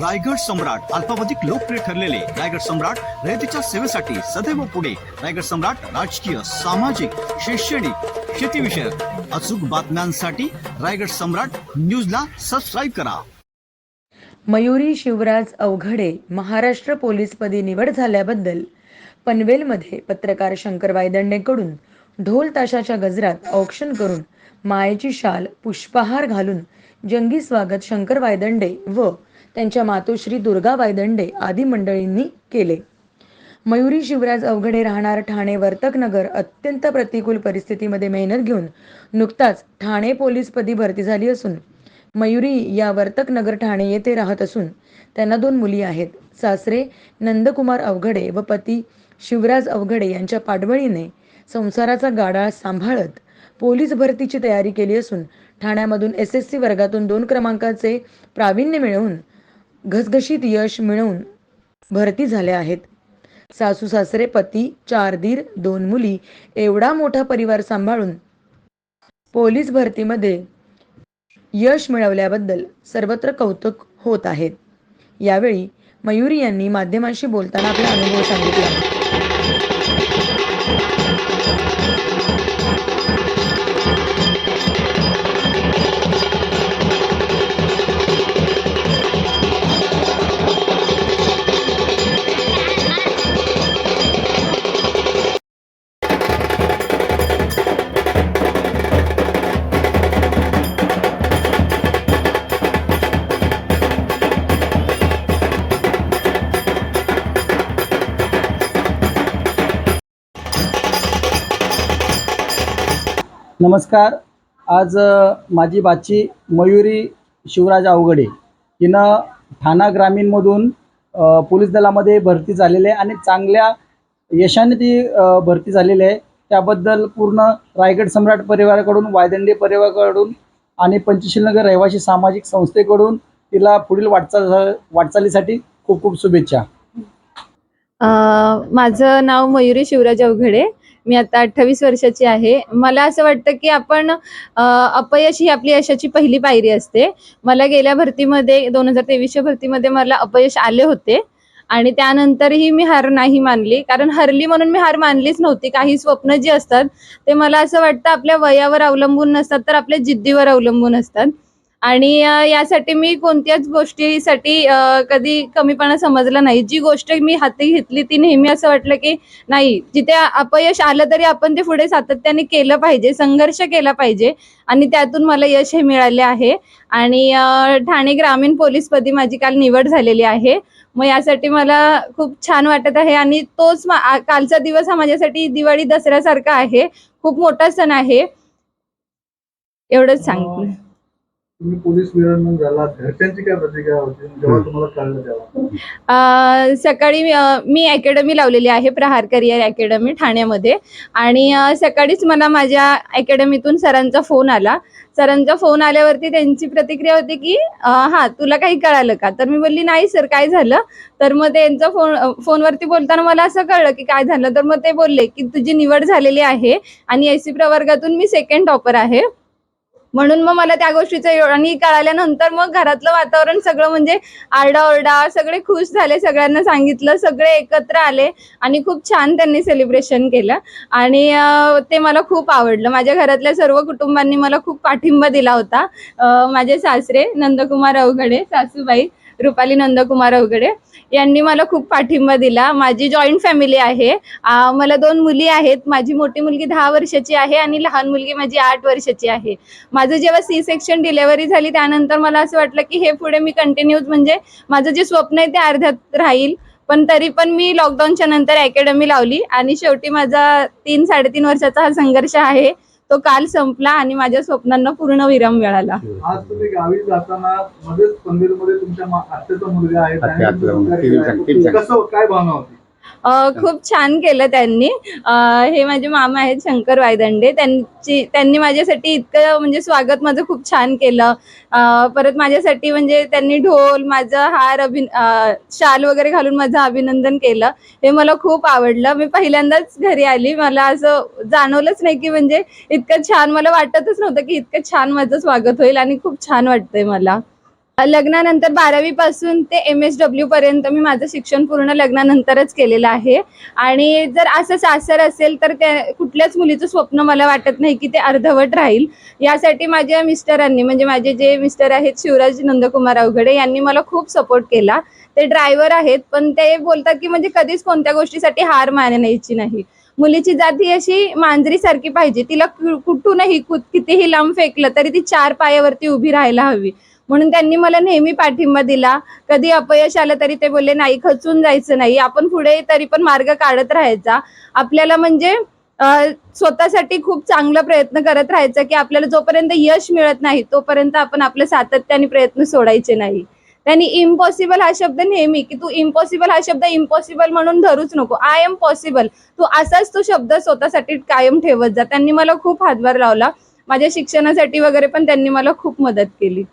रायगड सम्राट अल्पावधिक लोकप्रिय ठरलेले रायगड सम्राट रयतेच्या सेवेसाठी सदैव पुढे. रायगड सम्राट राजकीय सामाजिक शैक्षणिक शेतीविषयक अचूक बातम्यांसाठी रायगड सम्राट न्यूजला सबस्क्राईब करा. मयुरी शिवराज अवघडे महाराष्ट्र पोलीसपदी निवड झाल्याबद्दल पनवेलमध्ये पत्रकार शंकर वायदंडेकडून ढोल ताशाच्या गजरात औक्षण करून मायेची शाल पुष्पहार घालून जंगी स्वागत शंकर वायदंडे व त्यांच्या मातोश्री दुर्गा वायदंडे आदी मंडळींनी केले. मयुरी शिवराज अवघडे राहणार ठाणे वर्तकनगर अत्यंत प्रतिकूल परिस्थितीमध्ये मेहनत घेऊन नुकताच ठाणे पोलीसपदी भरती झाली असून मयुरी या वर्तकनगर ठाणे येथे राहत असून त्यांना दोन मुली आहेत सासरे नंदकुमार अवघडे व पती शिवराज अवघडे यांच्या पाठबळीने संसाराचा गाडा सांभाळत पोलीस भरतीची तयारी केली असून ठाण्यामधून एस एस सी वर्गातून दोन क्रमांकाचे प्रावीण्य मिळवून घसघशीत यश मिळवून भरती झाल्या आहेत. सासू सासरे पती चार दीर दोन मुली एवढा मोठा परिवार सांभाळून पोलीस भरतीमध्ये यश मिळवल्याबद्दल सर्वत्र कौतुक होत आहे. यावेळी मयुरी यांनी माध्यमांशी बोलताना आपला अनुभव सांगितला. नमस्कार. आज माझी बाची मयुरी शिवराज अवघडे हिनं ठाणा ग्रामीणमधून पोलीस दलामध्ये भरती झालेली आहे आणि चांगल्या यशाने ती भरती झालेली आहे. त्याबद्दल पूर्ण रायगड सम्राट परिवाराकडून वायदंडे परिवाराकडून आणि पंचशीलनगर रहिवासी सामाजिक संस्थेकडून तिला पुढील वाटचाल वाटचालीसाठी खूप खूप शुभेच्छा. माझं नाव मयुरी शिवराज अवघडे. मी आता अठ्ठावीस वर्षाची आहे. मला असं वाटतं की आपण अपयश ही आपली यशाची पहिली पायरी असते. मला गेल्या भरतीमध्ये दोन हजार तेवीसच्या भरतीमध्ये मला अपयश आले होते. आणि त्यानंतरही मी हार नाही मानली. कारण हरली म्हणून मी हार मानलीच नव्हती. काही स्वप्न जी असतात ते मला असं वाटतं आपल्या वयावर अवलंबून नसतात तर आपल्या जिद्दीवर अवलंबून असतात. आणि यासाठी मी कोणत्याच गोष्टीसाठी कधी कमीपणा समजला नाही. जी गोष्ट मी हाती घेतली ती नेहमी असं वाटलं की नाही जिथे अपयश आलं तरी आपण ते पुढे सातत्याने केलं पाहिजे संघर्ष केला पाहिजे आणि त्यातून मला यश हे मिळाले आहे. आणि ठाणे ग्रामीण पोलीसपदी माझी काल निवड झालेली आहे. मग यासाठी मला खूप छान वाटत आहे आणि तोच कालचा दिवस हा माझ्यासाठी दिवाळी दसऱ्यासारखा आहे. खूप मोठा सण आहे. एवढंच सांगितलं तुम्ही पोलीस घरच्यांची काय प्रतिक्रिया होती? जेव्हा तुम्हाला कळलं तेव्हा. अ, सकाळी मी- अ, मी अकॅडमी लावलेली आहे प्रहार करिअर अकॅडमी ठाण्यामध्ये. आणि अ, सकाळीच मला माझ्या अकॅडमीतून सरांचा फोन आला. सरांचा फोन आल्यावरती त्यांची प्रतिक्रिया होती की अ, हा तुला काही कळालं का? तर मी बोलली नाही सर काय झालं? तर मग त्यांचा फोन अ, फोनवरती बोलताना मला असं कळलं की काय झालं. तर मग ते बोलले की तुझी निवड झालेली आहे आणि एस सी प्रवर्गातून मी सेकंड टॉपर आहे. म्हणून मग मला त्या गोष्टीचं आणि कळाल्यानंतर मग घरातलं वातावरण सगळं म्हणजे आरडाओरडा सगळे खुश झाले सगळ्यांना सांगितलं सगळे एकत्र आले आणि खूप छान त्यांनी सेलिब्रेशन केलं. आणि ते मला खूप आवडलं. माझ्या घरातल्या सर्व कुटुंबांनी मला खूप पाठिंबा दिला होता. माझे सासरे नंदकुमार अवघडे सासूबाई रुपाली नंदकुमार अवघडे यांनी मला खूप पाठिंबा दिला. माझी जॉईंट फॅमिली आहे. मला दोन मुली आहेत. माझी मोठी मुलगी दहा वर्षाची आहे आणि लहान मुलगी माझी आठ वर्षाची आहे. माझं जेव्हा सी सेक्शन डिलेव्हरी झाली त्यानंतर मला असं वाटलं की हे पुढे मी कंटिन्यूज म्हणजे माझं जे स्वप्न आहे ते अर्ध्यात राहील. पण तरी पण मी लॉकडाऊनच्या नंतर अकॅडमी लावली आणि शेवटी माझा तीन साडेतीन वर्षाचा हा संघर्ष आहे. तो काल संपला आणि माझ्या स्वप्नांना पूर्ण विराम मिळाला आज तुम्ही गावी जाताना मध्येच पनवेलमध्ये तुमच्या मा- आत्याचा मुलगा आहे त्याने आत्या- आत्या-. ती- कसं काय भावना होती खूप छान केलं त्यांनी. हे माझे मामा आहेत शंकर वायदंडे. त्यांची त्यांनी माझ्यासाठी इतकं म्हणजे स्वागत माझं खूप छान केलं. परत माझ्यासाठी म्हणजे त्यांनी ढोल माझं हार अभिन शाल वगैरे घालून माझं अभिनंदन केलं. हे मला खूप आवडलं. मी पहिल्यांदाच घरी आली. मला असं जाणवलंच नाही की म्हणजे इतकं छान मला वाटतच नव्हतं की इतकं छान माझं स्वागत होईल आणि खूप छान वाटतंय मला. लग्नानंतर बारावी पासून ते एम एस डब्ल्यू पर्यंत मी माझं शिक्षण पूर्ण लग्नानंतरच केलेलं आहे. आणि जर असं सासर असेल तर त्या कुठल्याच मुलीचं स्वप्न मला वाटत नाही की ते अर्धवट राहील. यासाठी माझ्या मिस्टरांनी म्हणजे माझे जे मिस्टर आहेत शिवराज नंदकुमार अवघडे यांनी मला खूप सपोर्ट केला. ते ड्रायव्हर आहेत पण ते बोलतात की म्हणजे कधीच कोणत्या गोष्टीसाठी हार मानायची नाही. मुलीची जात ही अशी मांजरीसारखी पाहिजे. तिला कुठूनही कुत- कितीही लांब फेकलं तरी ती चार पायावरती उभी राहायला हवी. म्हणून त्यांनी मला नेहमी पाठिंबा दिला. कधी अपयश आलं तरी ते बोलले नाही खचून जायचं नाही. आपण पुढे तरी पण मार्ग काढत राहायचा. आपल्याला म्हणजे स्वतःसाठी खूप चांगला प्रयत्न करत राहायचा की आपल्याला जोपर्यंत यश मिळत नाही तोपर्यंत आपण आपलं सातत्याने प्रयत्न सोडायचे नाही. त्यांनी इम्पॉसिबल हा शब्द नेहमी की तू इम्पॉसिबल हा शब्द इम्पॉसिबल म्हणून धरूच नको. आय एम पॉसिबल तू असाच तो शब्द स्वतःसाठी कायम ठेवत जा. त्यांनी मला खूप हातभार लावला. माझ्या शिक्षणासाठी वगैरे पण त्यांनी मला खूप मदत केली.